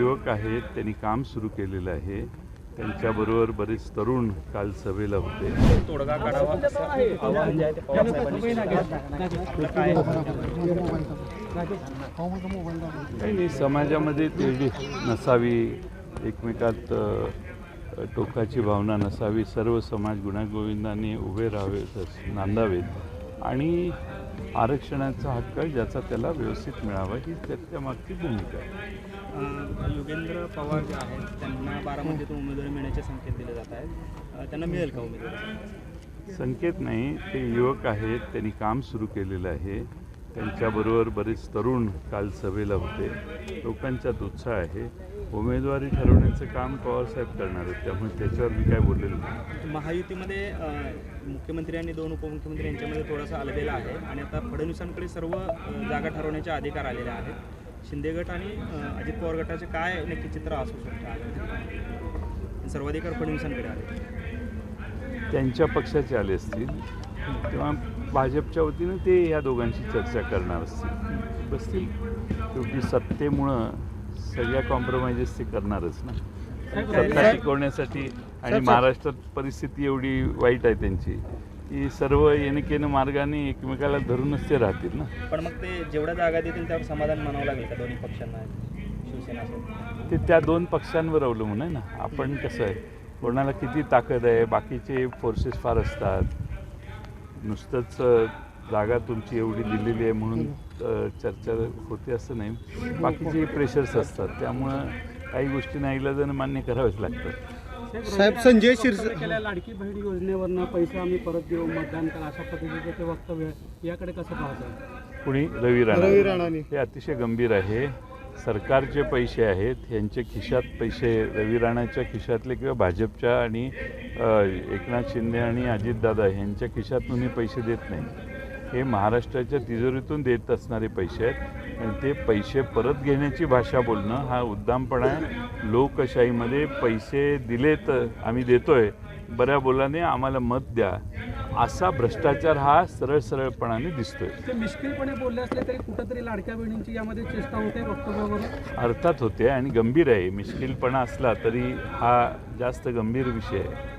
युवक आहेत त्यांनी काम सुरू केलेलं आहे. त्यांच्याबरोबर बरेच तरुण काल सभेला होते. तोडगा काढावा. असं आवाहन जे आहे ते पवार साहेबांनी केलं. काय काही नाही समाजामध्ये तेढी नसावी एकमेकात टोकाची भावना नसावी सर्व समाज गुण्यागोविंदाने उभे राहावेत नांदावेत. आणि आरक्षणाचा हक्क ज्याचा त्याला व्यवस्थित मिळावा ही त्याच्या मागची भूमिका आहे. योगेंद्र पवार जे आहेत त्यांना बारामतीतून उमेदवारी मिळण्याचे संकेत दिले जात आहेत. त्यांना मिळेल का उमेदवारी? संकेत नाही ते युवक आहेत त्यांनी काम सुरू केलेलं आहे. त्यांच्याबरोबर बरेच तरुण काल सभेला होते. लोकांच्यात उत्साह आहे. उमेदवारी ठरवण्याचं काम पवारसाहेब करणार आहेत. त्यामुळे त्याच्यावर मी काय बोललेलं नाही. महायुतीमध्ये मुख्यमंत्री आणि दोन उपमुख्यमंत्री यांच्यामध्ये थोडासा अलबेला आहे. आणि आता फडणवीसांकडे सर्व जागा ठरवण्याचे अधिकार आलेले आहेत. शिंदे गट आणि अजित पवार गटाचे काय नक्की चित्र असू शकतं? सर्वाधिकार फडणवीसांकडे आहे त्यांच्या पक्षाचे आले असतील. तेव्हा भाजपच्या वतीनं ते या दोघांशी चर्चा करणार असतील. बसतील शेवटी सत्तेमुळं सगळ्या कॉम्प्रोमाइजेस ते करणारच ना. सत्ता टिकवण्यासाठी आणि महाराष्ट्रात परिस्थिती एवढी वाईट आहे त्यांची की सर्व येणकेनं मार्गाने एकमेकाला धरूनच ते राहतील ना. पण मग ते जेवढ्या जागा देतील त्यावर समाधान मानावं लागेल का दोन्ही पक्षांना? शिवसेना ते त्या दोन पक्षांवर अवलंबून आहे ना. आपण कसं आहे कोणाला किती ताकद आहे बाकीचे फोर्सेस फार असतात. नुसतंच जागा तुमची एवढी दिलेली आहे म्हणून चर्चा होते असं नाही. बाकीचे प्रेशर्स असतात त्यामुळं काही गोष्टी नाईलाजानं मान्य कराव्याच लागतात. साहेब संजय शिरसाट लाडकी बहीण योजनेवरनं पैसे आम्ही परत देऊ मतदान करा अशा पद्धतीचं ते वक्तव्य. याकडे कसं पाहताय? कुणी? रवी राणा रवी राणाने. हे अतिशय गंभीर आहे. सरकारचे पैसे आहेत यांच्या खिशात पैसे रवी राणाच्या खिशातले किंवा भाजपच्या आणि एकनाथ शिंदे आणि अजितदादा यांच्या खिशातून हे पैसे देत नाही. हे महाराष्ट्राच्या तिजोरीतून देत असणारे पैसे आहेत आणि ते पैसे परत घेण्याची भाषा बोलणं हा उद्दामपणा आहे. लोकशाहीमध्ये पैसे दिलेत आम्ही देतोय. बऱ्या बोलाने आम्हाला मत द्या. असा भ्रष्टाचार हा सरळ सरळपणाने दिसतोय. ते मिश्किलपणे बोलले असले तरी कुठंतरी लाडक्या बहिणींची यामध्ये चेष्टा होते वक्तव्यावरून अर्थात होते आणि गंभीर आहे. मिश्किलपणा असला तरी हा जास्त गंभीर विषय आहे.